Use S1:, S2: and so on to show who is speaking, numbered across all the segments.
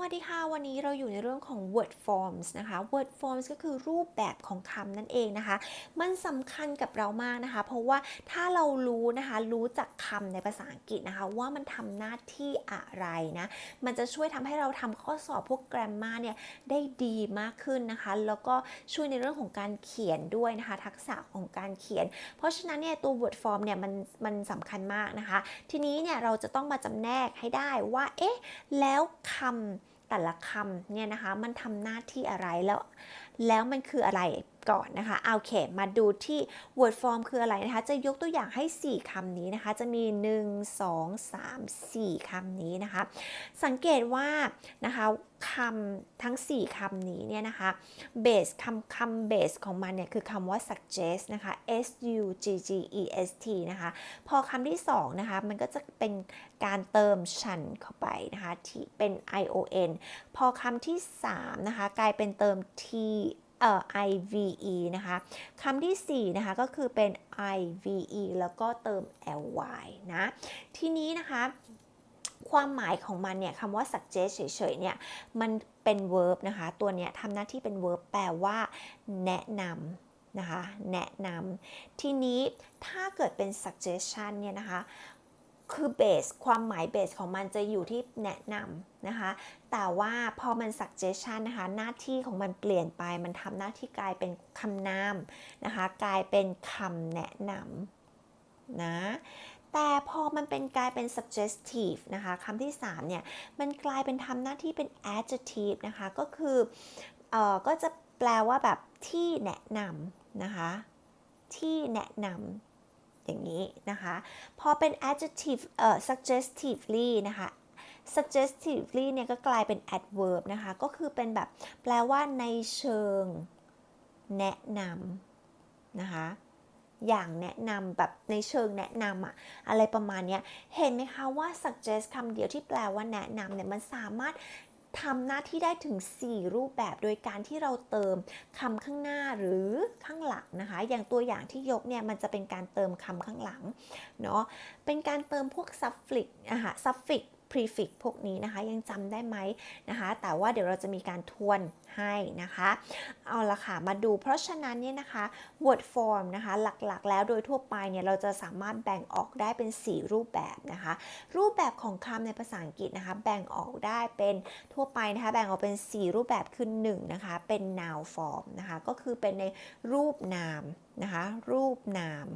S1: วัสดีค่ะ วันนี้เราอยู่ในเรื่องของ word forms นะคะ word forms ก็คือรูปแบบของคำนั่นเองนะคะ มันสำคัญกับเรามากนะคะ เพราะว่าถ้าเรารู้นะคะ รู้จักคำในภาษาอังกฤษนะคะ ว่ามันทำหน้าที่อะไรนะ มันจะช่วยทำให้เราทำข้อสอบพวก grammar เนี่ยได้ดีมากขึ้นนะคะ แล้วก็ช่วยในเรื่องของการเขียนด้วยนะคะ ทักษะของการเขียน เพราะฉะนั้นเนี่ยตัว word form เนี่ยมันมันสำคัญมากนะคะ ทีนี้เนี่ยเราจะต้องมาจำแนกให้ได้ว่า เอ๊ะ แล้วคำ แต่ละคำเนี่ยนะคะ มันทำหน้าที่อะไรแล้ว แล้วมันคืออะไร ก่อนนะคะเอาโอเคมาดูที่ word form คืออะไรนะคะ จะยกตัวอย่างให้ 4คำนี้นะคะ จะมี 1 2 3 4คำนี้นะคะ สังเกตว่านะคะคำทั้ง 4คำนี้เนี่ยนะคะ base คำคำ base ของมันเนี่ยคือคำว่า suggest นะคะ s u g g e s t นะคะ พอคำที่ 2 นะคะ มันก็จะเป็นการเติมฉันเข้าไปนะคะที่เป็น i o n พอคำที่ 3 นะคะ กลายเป็นเติม t เอ่อ ive นะคะคำที่ 4 นะคะก็คือเป็น ive แล้วก็เติม ly นะ ทีนี้นะคะความหมายของมันเนี่ยคำว่า suggest เฉยๆเนี่ยมันเป็น verb นะคะ ตัวเนี้ยทำหน้าที่เป็น verb แปลว่าแนะนำนะคะ แนะนำทีนี้ถ้าเกิดเป็น suggestion เนี่ยนะคะคือ base ความหมาย base ของมันจะอยู่ที่แนะนำนะคะ แต่ว่าพอมัน suggestion นะคะหน้าที่ของมันเปลี่ยนไป มันทำหน้าที่กลายเป็นคำนามนะคะกลายเป็นคำแนะนำนะแต่พอมันเป็นกลายเป็น suggestive นะคะคำที่ 3 เนี่ย มันกลายเป็นทำหน้าที่เป็น adjective นะคะ ก็คือเอ่อก็จะแปลว่าแบบที่แนะนำนะคะ ที่แนะนำอย่างนี้นะคะ พอเป็น adjective เอ่อ suggestively นะคะ suggestively เนี่ยก็กลายเป็น adverb นะคะ ก็คือเป็นแบบแปลว่าในเชิงแนะนำนะคะ อย่างแนะนำแบบในเชิงแนะนำอะอะไรประมาณนี้เห็นไหมคะว่า suggest คำเดียวที่แปลว่าแนะนำเนี่ยมันสามารถทำหน้าที่ได้ถึง 4 รูปแบบโดยการที่เราเติมคำข้างหน้าหรือข้างหลังนะคะ อย่างตัวอย่างที่ยกเนี่ยมันจะเป็นการเติมคำข้างหลังเนาะเป็นการเติมพวก suffix นะคะ suffix prefix พวกนี้นะคะ ยังจำได้ไหมนะคะ แต่ว่าเดี๋ยวเราจะมีการทวนให้นะคะ เอาละค่ะ มาดูเพราะฉะนั้นเนี่ยนะคะ word form นะคะ หลักๆ แล้วโดยทั่วไปเนี่ย เราจะสามารถแบ่งออกได้เป็น 4 รูปแบบนะคะ รูปแบบของคำในภาษาอังกฤษนะคะ แบ่งออกได้เป็นทั่วไปนะคะ แบ่งออกเป็น 4 รูปแบบคือ1นะคะ เป็น noun form นะคะ ก็คือเป็นในรูปนามนะคะ รูปนาม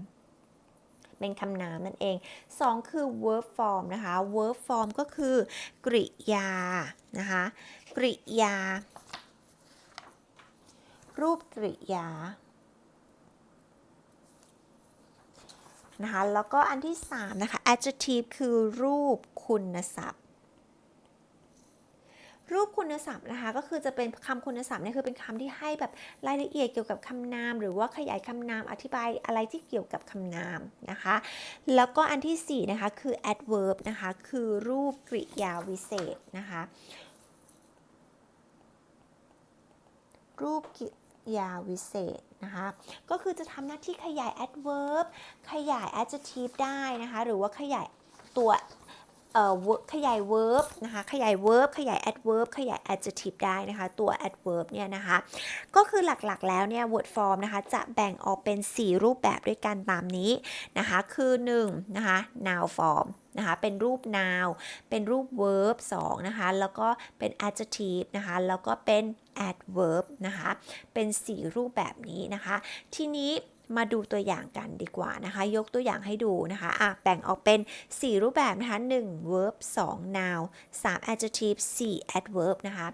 S1: เป็นคำนามนั่นเอง 2 คือ verb form นะคะ verb form ก็คือกริยานะคะกริยา รูปกริยานะคะแล้วก็อันที่ 3 นะคะ adjective คือรูปคุณศัพท์ รูปคุณศัพท์นะคะก็คือจะเป็นคำคุณศัพท์เนี่ยคือเป็นคำที่ให้แบบรายละเอียดเกี่ยวกับคำนาม หรือว่าขยายคำนามอธิบายอะไรที่เกี่ยวกับคำนามนะคะ แล้วก็อันที่4นะคะคือ adverb นะคะคือรูปกริยาวิเศษนะคะรูปกริยาวิเศษนะคะ ก็คือจะทำหน้าที่ขยาย adverb ขยาย adjective ได้นะคะ หรือว่าขยายตัว เอ่อขยาย verb นะคะขยาย verb ขยาย adverb ขยาย adjective ได้นะคะ ตัว adverb เนี่ยนะคะ ก็คือหลักๆแล้วเนี่ย word form นะคะจะแบ่งออกเป็น 4 รูปแบบด้วยกันตามนี้นะคะคือ1นะคะ noun form นะคะเป็นรูป noun เป็นรูป verb 2นะคะแล้วก็เป็น adjective นะคะแล้วก็เป็น adverb นะคะเป็น 4 รูปแบบนี้นะคะ ทีนี้ มาดูตัวอย่างกันดีกว่านะคะ ยกตัวอย่างให้ดูนะคะอะแบ่งออกเป็น 4 รูปแบบนะคะ 1 verb 2 noun 3 adjective 4 adverb นะคะ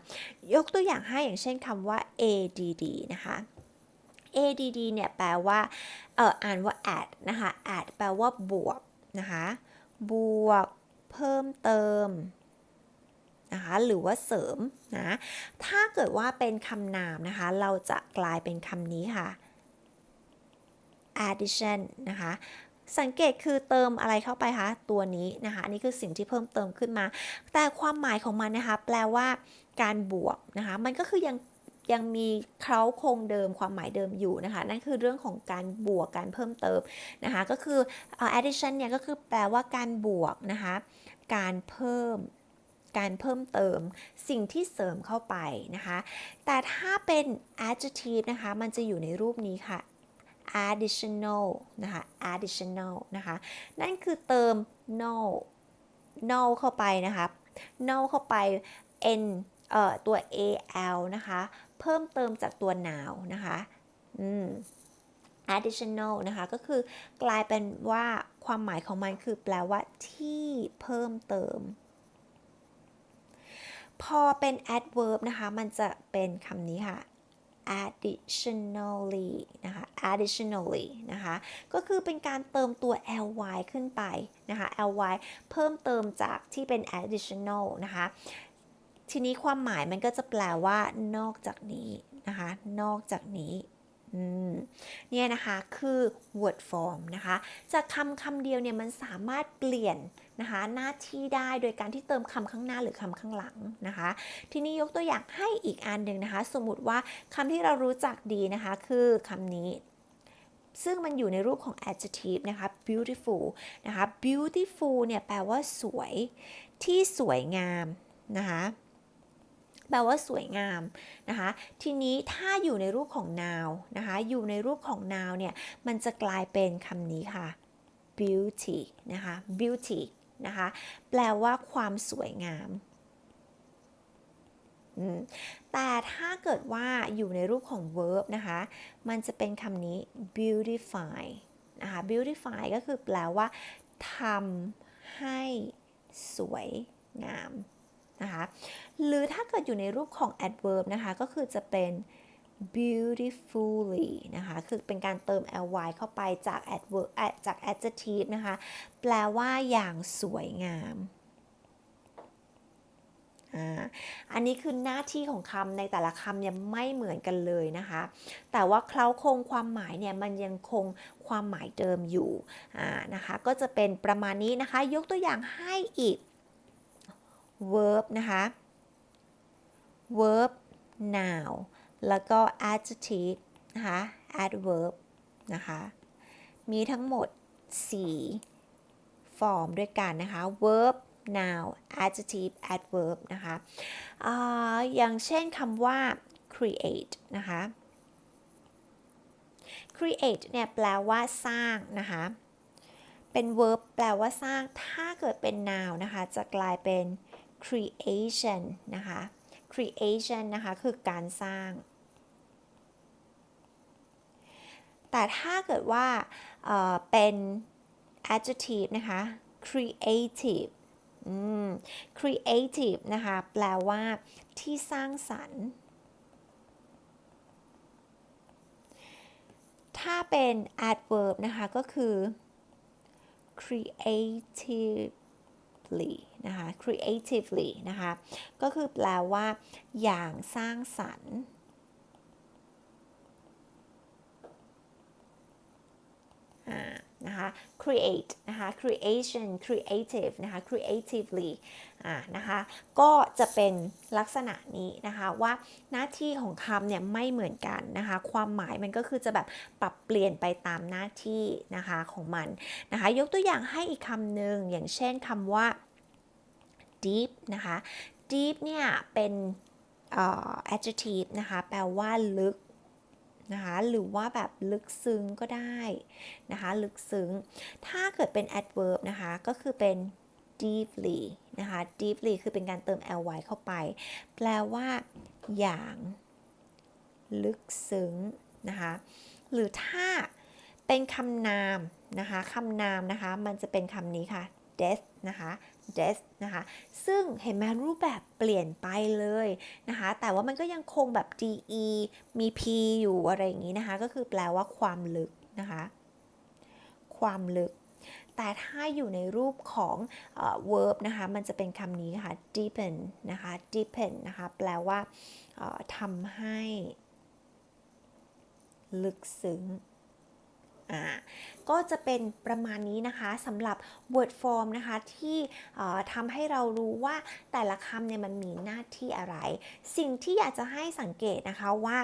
S1: ยกตัวอย่างให้อย่างเช่นคำว่า add นะคะ add เนี่ยแปลว่าเอ่ออ่านว่า add นะคะ add แปลว่าบวกนะคะ บวก เพิ่มเติมนะคะหรือว่าเสริมนะ ถ้าเกิดว่าเป็นคำนามนะคะ เราจะกลายเป็นคำนี้ค่ะ addition นะคะสังเกตคือเติมอะไรเข้าไปคะตัวนี้นะคะอันนี้คือสิ่งที่เพิ่มเติมขึ้นมา แต่ความหมายของมันนะคะ แปลว่าการบวกนะคะมันก็คือยังยังมีเคล้าโครงเดิมความหมายเดิมอยู่นะคะ นั่นคือเรื่องของการบวกการเพิ่มเติมนะคะ ก็คือ addition เนี่ยก็คือแปลว่าการบวกนะคะ การเพิ่มการเพิ่มเติมสิ่งที่เสริมเข้าไปนะคะ แต่ถ้าเป็น adjective นะคะ มันจะอยู่ในรูปนี้ค่ะ additional นะคะ additional นะคะ นั่นคือเติม no no เข้าไปนะคะ no เข้าไป n เอ่อตัว al นะคะ เพิ่มเติมจากตัว now นะคะอืม additional นะคะ ก็คือกลายเป็นว่าความหมายของมันคือแปลว่าที่เพิ่มเติม พอเป็น adverb นะคะ มันจะเป็นคำนี้ค่ะ additionally additionally นะคะ ก็คือเป็นการเติมตัว ly ขึ้นไปนะคะ ly เพิ่มเติมจากที่เป็น additional นะคะ ทีนี้ความหมายมันก็จะแปลว่านอกจากนี้นะคะ นอกจากนี้ เนี่ยนะคะคือ word form นะคะจากคำคำเดียวเนี่ยมันสามารถเปลี่ยนนะคะหน้าที่ได้โดยการที่เติมคำข้างหน้าหรือคำข้างหลังนะคะ ทีนี้ยกตัวอย่างให้อีกอันหนึ่งนะคะ สมมติว่าคำที่เรารู้จักดีนะคะคือคำนี้ซึ่งมันอยู่ในรูปของ adjective นะคะ beautiful นะคะ beautiful เนี่ยแปลว่าสวยที่สวยงามนะคะ แปลว่าสวยงามนะคะ ทีนี้ถ้าอยู่ในรูปของ noun นะคะ อยู่ในรูปของ noun เนี่ย มันจะกลายเป็นคำนี้ค่ะ beauty นะคะ beauty นะคะ แปลว่าความสวยงามอืมแต่ถ้าเกิดว่าอยู่ในรูปของ verb นะคะ มันจะเป็นคำนี้ beautify นะคะ beautify ก็คือแปลว่าทำให้สวยงาม นะคะ หรือถ้าเกิดอยู่ในรูปของ adverb นะคะ ก็คือจะเป็น beautifully นะคะ คือเป็นการเติม ly เข้าไปจาก adverb จาก adjective นะคะ แปลว่าอย่างสวยงามอ่าอันนี้คือหน้าที่ของคำในแต่ละคำเนี่ยไม่เหมือนกันเลยนะคะ แต่ว่าเคล้าคงความหมายเนี่ยมันยังคงความหมายเดิมอยู่อ่านะคะ ก็จะเป็นประมาณนี้นะคะ ยกตัวอย่างให้อีก verb นะคะ verb noun แล้วก็ adjective นะคะ adverb นะคะ มีทั้งหมด 4 ฟอร์มด้วยกันนะคะ verb noun adjective adverb นะคะออย่างเช่นคำว่า create นะคะ create เนี่ยแปลว่าสร้างนะคะ เป็น verb แปลว่าสร้าง ถ้าเกิดเป็น noun นะคะ จะกลายเป็น creation นะคะ creation นะคะ คือการสร้าง แต่ถ้าเกิดว่าเเป็น adjective นะคะ creative creative นะคะ แปลว่าที่สร้างสรรค์ ถ้าเป็น adverb นะคะ ก็คือ creatively นะคะ creatively นะคะ ก็คือแปลว่าอย่างสร้างสรรค์นะคะ create นะคะ creation creative นะคะ creatively อ่านะคะ ก็จะเป็นลักษณะนี้นะคะว่าหน้าที่ของคำเนี่ยไม่เหมือนกันนะคะ ความหมายมันก็คือจะแบบปรับเปลี่ยนไปตามหน้าที่นะคะของมันนะคะ ยกตัวอย่างให้อีกคำหนึ่งอย่างเช่นคำว่า deep นะคะ deep เนี่ยเป็น adjective นะคะ แปลว่าลึกนะคะหรือว่าแบบลึกซึ้งก็ได้นะคะลึกซึ้ง ถ้าเกิดเป็น adverb นะคะก็คือเป็น deeply นะคะ deeply คือเป็นการเติม ly เข้าไป แปลว่าอย่างลึกซึ้งนะคะหรือถ้าเป็นคำนามนะคะคำนามนะคะมันจะเป็นคำนี้ค่ะ death นะคะ death นะคะ ซึ่งเห็นไหมรูปแบบเปลี่ยนไปเลยนะคะ แต่ว่ามันก็ยังคงแบบ de มี p อยู่อะไรอย่างนี้นะคะ ก็คือแปลว่าความลึกนะคะ ความลึก แต่ถ้าอยู่ในรูปของเอ่อ verb นะคะ มันจะเป็นคำนี้ค่ะ deepen นะคะ deepen นะคะ แปลว่าทำให้ ลึกซึ้ง อ่าก็จะเป็นประมาณนี้นะคะสำหรับ word form นะคะที่ทำให้เรารู้ว่าแต่ละคำเนี่ยมันมีหน้าที่อะไร สิ่งที่อยากจะให้สังเกตนะคะว่า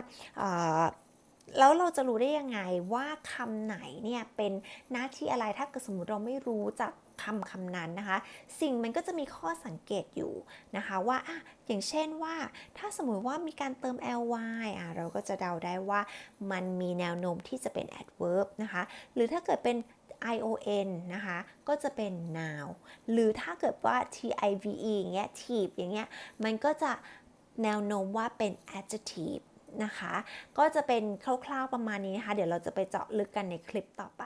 S1: แล้วเราจะรู้ได้ยังไงว่าคำไหนเนี่ยเป็นหน้าที่อะไรถ้าเกิดสมมติเราไม่รู้จากคำคำนั้นนะคะ สิ่งมันก็จะมีข้อสังเกตอยู่นะคะว่าอะอย่างเช่นว่า ถ้าสมมติว่ามีการเติม ly อะเราก็จะเดาได้ว่ามันมีแนวโน้มที่จะเป็น adverb นะคะ หรือถ้าเกิดเป็น ion นะคะ ก็จะเป็น noun หรือถ้าเกิดว่า tive อย่างเงี้ย tive อย่างเงี้ย มันก็จะแนวโน้มว่าเป็น adjective นะคะ ก็จะเป็นคร่าวๆประมาณนี้นะคะ เดี๋ยวเราจะไปเจาะลึกกันในคลิปต่อไป